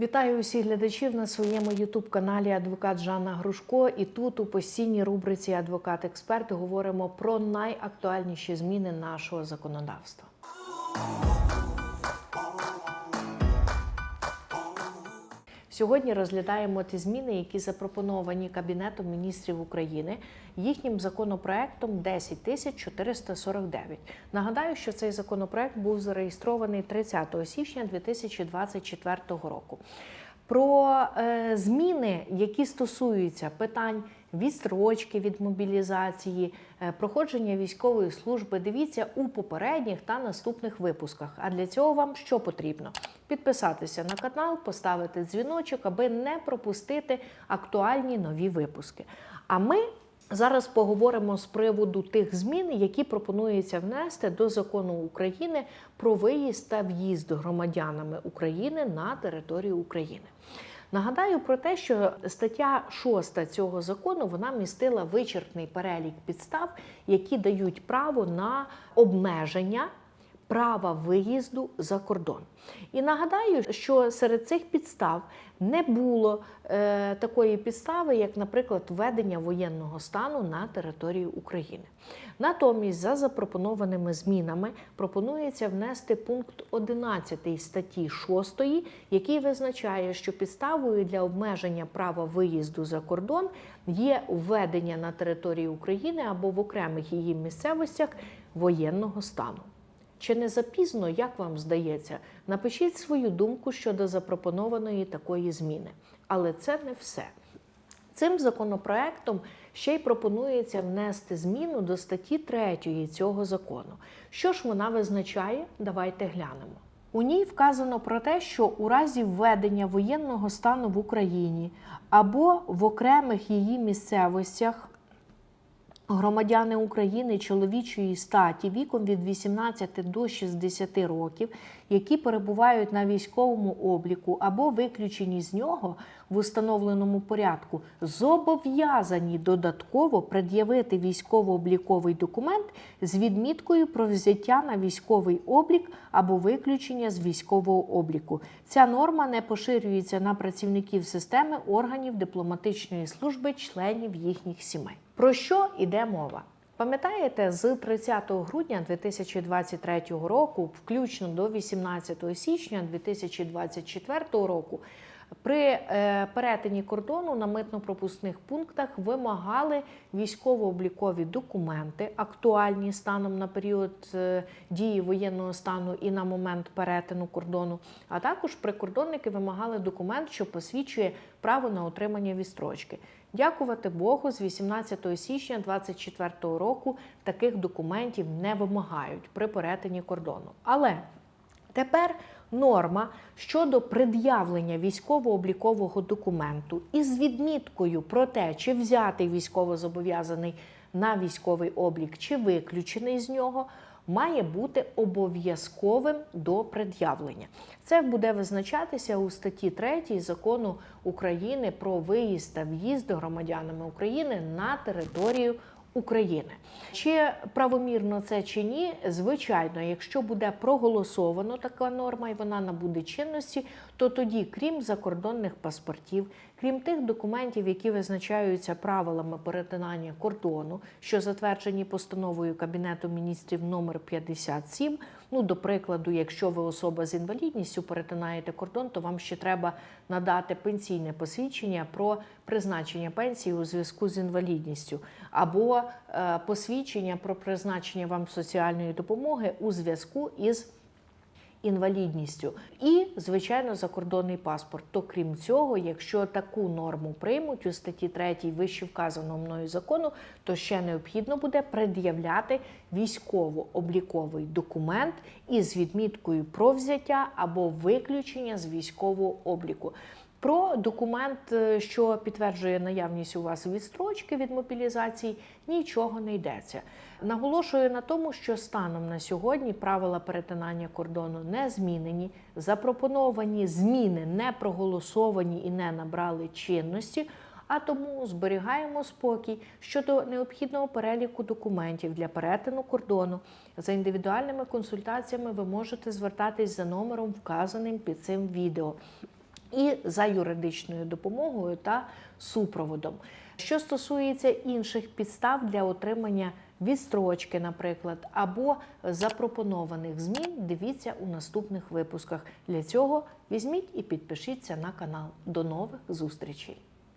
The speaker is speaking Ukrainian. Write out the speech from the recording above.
Вітаю усіх глядачів на своєму ютуб-каналі Адвокат Жанна Грушко. І тут у постійній рубриці Адвокат-експерт говоримо про найактуальніші зміни нашого законодавства. Сьогодні розглядаємо ті зміни, які запропоновані Кабінетом міністрів України їхнім законопроектом 10449. Нагадаю, що цей законопроект був зареєстрований 30 січня 2024 року. Про е, зміни, які стосуються питань відстрочки від мобілізації, е, проходження військової служби, дивіться у попередніх та наступних випусках. А для цього вам що потрібно? Підписатися на канал, поставити дзвіночок, аби не пропустити актуальні нові випуски. А ми Зараз поговоримо з приводу тих змін, які пропонується внести до закону України про виїзд та в'їзд громадянами України на територію України. Нагадаю про те, що стаття 6 цього закону вона містила вичерпний перелік підстав, які дають право на обмеження права виїзду за кордон. І нагадаю, що серед цих підстав не було е, такої підстави, як, наприклад, введення воєнного стану на території України. Натомість, за запропонованими змінами, пропонується внести пункт 11 статті 6, який визначає, що підставою для обмеження права виїзду за кордон є введення на території України або в окремих її місцевостях воєнного стану. Чи не запізно, як вам здається, напишіть свою думку щодо запропонованої такої зміни. Але це не все. Цим законопроектом ще й пропонується внести зміну до статті 3 цього закону. Що ж вона визначає? Давайте глянемо. У ній вказано про те, що у разі введення воєнного стану в Україні або в окремих її місцевостях Громадяни України чоловічої статі віком від 18 до 60 років, які перебувають на військовому обліку або виключені з нього в установленому порядку, зобов'язані додатково пред'явити військово-обліковий документ з відміткою про взяття на військовий облік або виключення з військового обліку. Ця норма не поширюється на працівників системи органів дипломатичної служби, членів їхніх сімей. Про що йде мова? Пам'ятаєте, з 30 грудня 2023 року, включно до 18 січня 2024 року, при е, перетині кордону на митно-пропускних пунктах вимагали військово-облікові документи, актуальні станом на період е, дії воєнного стану і на момент перетину кордону. А також прикордонники вимагали документ, що посвідчує право на отримання відстрочки. Дякувати Богу, з 18 січня 2024 року таких документів не вимагають при перетині кордону. Але тепер норма щодо пред'явлення військово-облікового документу із відміткою про те, чи взятий військовозобов'язаний на військовий облік, чи виключений з нього. Має бути обов'язковим до пред'явлення. Це буде визначатися у статті 3 закону України про виїзд та в'їзд громадянами України на територію України. Чи правомірно це чи ні? Звичайно, якщо буде проголосовано така норма і вона набуде чинності, то тоді, крім закордонних паспортів, крім тих документів, які визначаються правилами перетинання кордону, що затверджені постановою Кабінету міністрів номер 57, Ну, до прикладу, якщо ви особа з інвалідністю перетинаєте кордон, то вам ще треба надати пенсійне посвідчення про призначення пенсії у зв'язку з інвалідністю, або е, посвідчення про призначення вам соціальної допомоги у зв'язку із інвалідністю і, звичайно, закордонний паспорт. То крім цього, якщо таку норму приймуть у статті 3 вище вказаного мною закону, то ще необхідно буде пред'являти військово-обліковий документ із відміткою про взяття або виключення з військового обліку. Про документ, е, що підтверджує наявність у вас відстрочки від мобілізації, нічого не йдеться. Наголошую на тому, що станом на сьогодні правила перетинання кордону не змінені. Запропоновані зміни не проголосовані і не набрали чинності. А тому зберігаємо спокій щодо необхідного переліку документів для перетину кордону. За індивідуальними консультаціями ви можете звертатись за номером, вказаним під цим відео. І за юридичною допомогою та супроводом. Що стосується інших підстав для отримання відстрочки, наприклад, або запропонованих змін, дивіться у наступних випусках. Для цього візьміть і підпишіться на канал. До нових зустрічей!